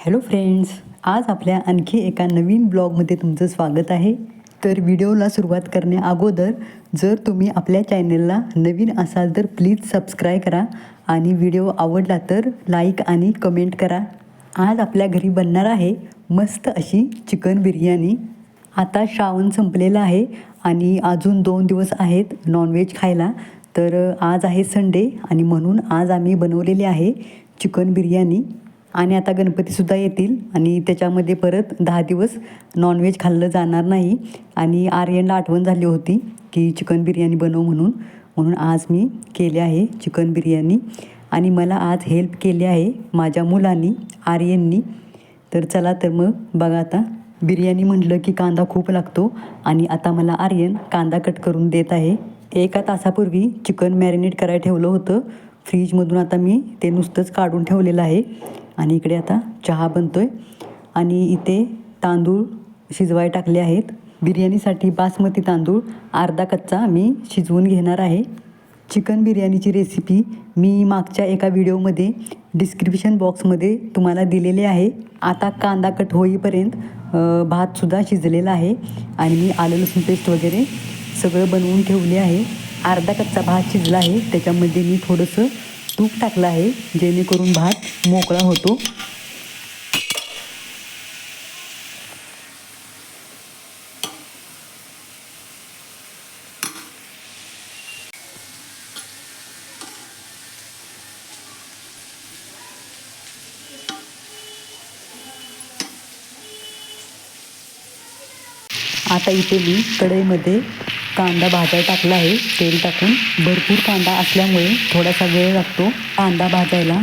Hello friends आज आपल्या आणखी एका नवीन ब्लॉगमध्ये तुमचं स्वागत आहे. तर व्हिडिओला सुरुवात करण्या अगोदर जर तुम्ही आपल्या चॅनलला नवीन असाल तर प्लीज सबस्क्राईब करा आणि व्हिडिओ आवडला तर लाईक आणि कमेंट करा. आज आपल्या घरी बनणार आहे मस्त अशी चिकन बिर्याणी. आता श्रावण संपलेला आहे आणि अजून दोन दिवस आहेत नॉनव्हेज खायला. तर आज आहे संडे आणि म्हणून आज आम्ही बनवलेली आहे चिकन बिर्याणी. आणि आता गणपतीसुद्धा येतील आणि त्याच्यामध्ये परत दहा दिवस नॉनव्हेज खाल्लं जाणार नाही. आणि आर्यनला आठवण झाली होती की चिकन बिर्याणी बनव म्हणून. म्हणून आज मी केले आहे चिकन बिर्याणी. आणि मला आज हेल्प केली आहे माझ्या मुलांनी आर्यननी. तर चला तर मग बघा आता. बिर्याणी म्हटलं की कांदा खूप लागतो आणि आता मला आर्यन कांदा कट करून देत आहे. एका तासापूर्वी चिकन मॅरिनेट करायला ठेवलं होतं. फ्रीजमधून आता मी ते नुसतंच काढून ठेवलेलं आहे. आणि इकडे आता चहा बनतो आहे आणि इथे तांदूळ शिजवाय टाकले आहेत. बिर्याणीसाठी बासमती तांदूळ अर्धा कच्चा मी शिजवून घेणार आहे. चिकन बिर्याणीची रेसिपी मी मागच्या एका व्हिडिओमध्ये डिस्क्रिप्शन बॉक्समध्ये तुम्हाला दिलेली आहे. आता कांदा कट होईपर्यंत भातसुद्धा शिजलेला आहे. आणि मी आलं लसूण पेस्ट वगैरे सगळं बनवून ठेवले आहे. अर्धा कच्चा भात शिजला आहे. त्याच्यामध्ये मी थोडंसं तूप टाकलं आहे जेणेकरून भात मोकळा होतो. आता इथे मी कढईमध्ये कांदा भाजायला टाकला आहे. तेल टाकून भरपूर कांदा असल्यामुळे थोडासा वेळ लागतो कांदा भाजायला.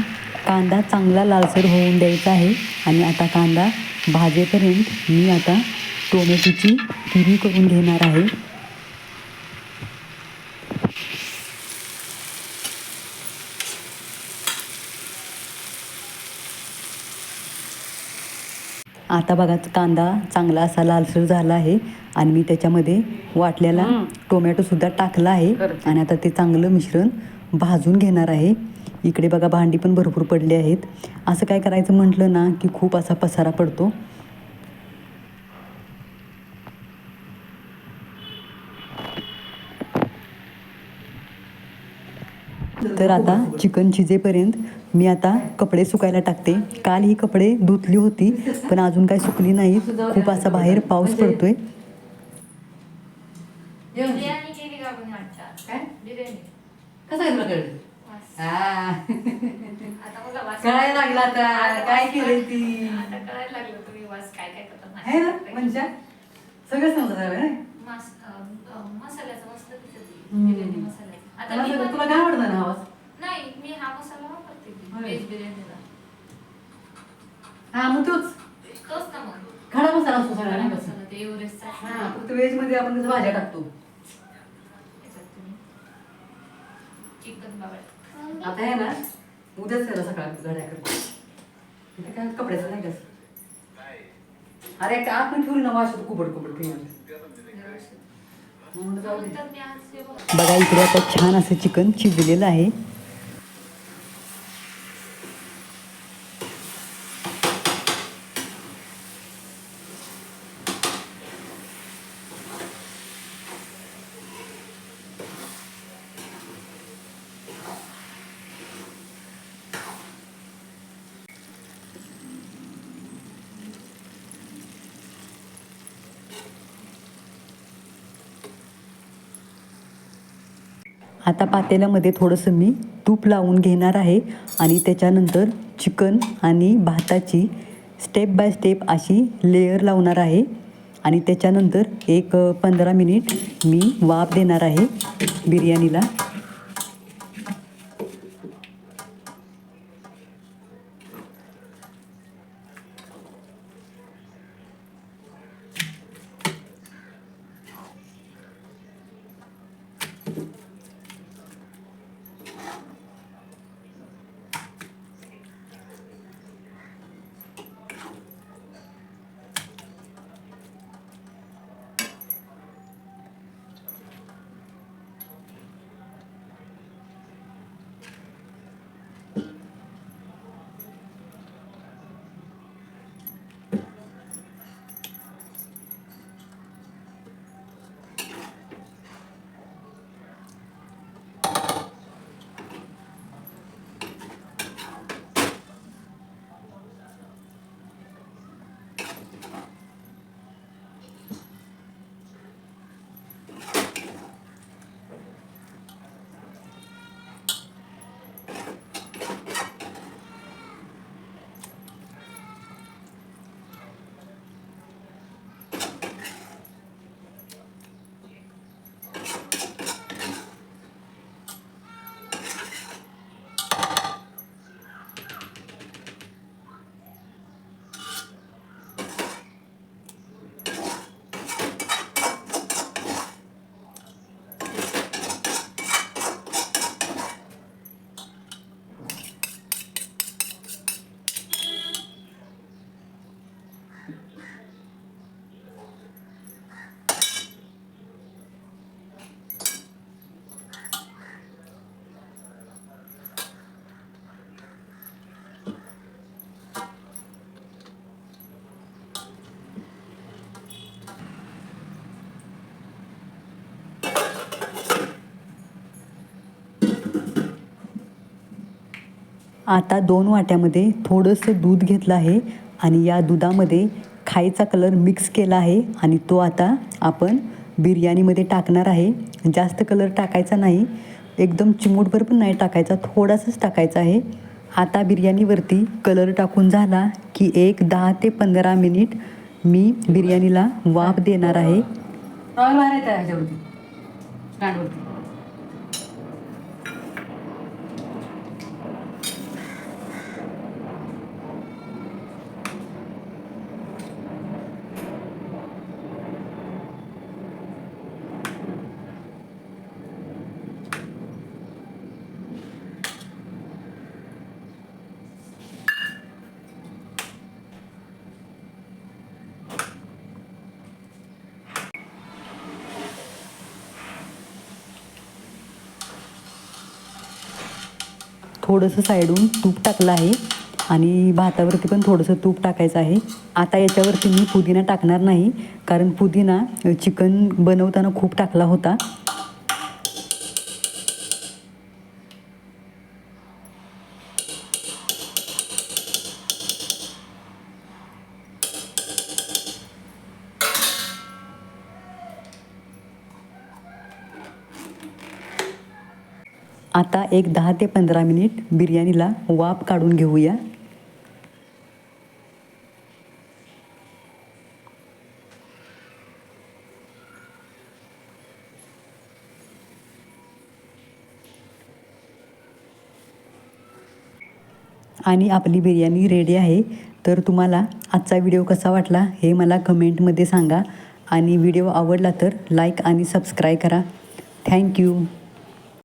कांदा चांगला लालसर होऊन द्यायचा आहे आणि आता कांदा भाजेपर्यंत मी आता टोमॅटोची प्युरी करून घेणार आहे. आता बघा कांदा चांगला असा लालसर झाला आहे आणि मी त्याच्यामध्ये वाटलेला टोमॅटोसुद्धा टाकला आहे. आणि आता ते चांगलं मिश्रण भाजून घेणार आहे. इकडे बघा भांडी पण भरपूर पडली आहेत. असं काय करायचं म्हटलं ना की खूप असा पसारा पडतो. तर आता चिकन शिजेपर्यंत मी आता कपडे सुकायला टाकते. काल ही कपडे धुतली होती पण अजून काही सुकली नाहीत. खूप असा बाहेर पाऊस पडतोय. हा. कळायला लागला आता. काय ती? आता कळायला लागलं तुम्ही वास काय काय करतात आहे ना म्हणजे सगळं समजत मसाल्याचा मस्त आता तुला मी पण- तुला काय आवडतं ना आवाज नाही मी हा मसाला वापरते. होय. व्हेज बिर्याणीला. हा मग तोच. तोच ना मग. खडा मसाला असतो सगळा नाही मसाला ते एव्हरेस्टचा हा फक्त व्हेजमध्ये आपण कसं भाज्या टाकतो. चिकन बाबा आता आहे ना उद्याच त्याला सकाळ घड्या करतो. इथे काय कपड्याचं नाही कसं अरे का आपण ठेवली ना वाश कुबड कुबड फ्रीमध्ये म्हणून जाऊ दे तर मी आज हे बघ- इकडे आता छान असं चिकन शिजलेलं आहे. आता पातेल्यामध्ये थोडंसं मी तूप लावून घेणार आहे आणि त्याच्यानंतर चिकन आणि भाताची स्टेप बाय स्टेप अशी लेयर लावणार आहे. आणि त्याच्यानंतर एक पंधरा मिनिट मी वाफ देणार आहे बिर्याणीला. आता दोन वाट्यामध्ये थोडंसं दूध घेतलं आहे आणि या दुधामध्ये खायचा कलर मिक्स केला आहे आणि तो आता आपण बिर्याणीमध्ये टाकणार आहे. जास्त कलर टाकायचा नाही. एकदम चिमूटभर पण नाही टाकायचा थोडासाच टाकायचा आहे. आता बिर्याणीवरती कलर टाकून झाला की एक दहा ते पंधरा मिनिट मी बिर्याणीला वाफ देणार आहे. थोडंसं साईडून तूप टाकलं आहे आणि भातावरती पण थोडंसं तूप टाकायचं आहे. आता याच्यावरती मी पुदिना टाकणार नाही कारण पुदिना चिकन बनवताना खूप टाकला होता. आता एक दहा ते पंधरा मिनिट बिर्याणीला वाफ काढून घेऊया. आणि आपली बिर्याणी रेडी आहे. तर तुम्हाला आजचा व्हिडिओ कसा वाटला हे मला कमेंटमध्ये सांगा. आणि व्हिडिओ आवडला तर लाईक आणि सबस्क्राईब करा. थँक्यू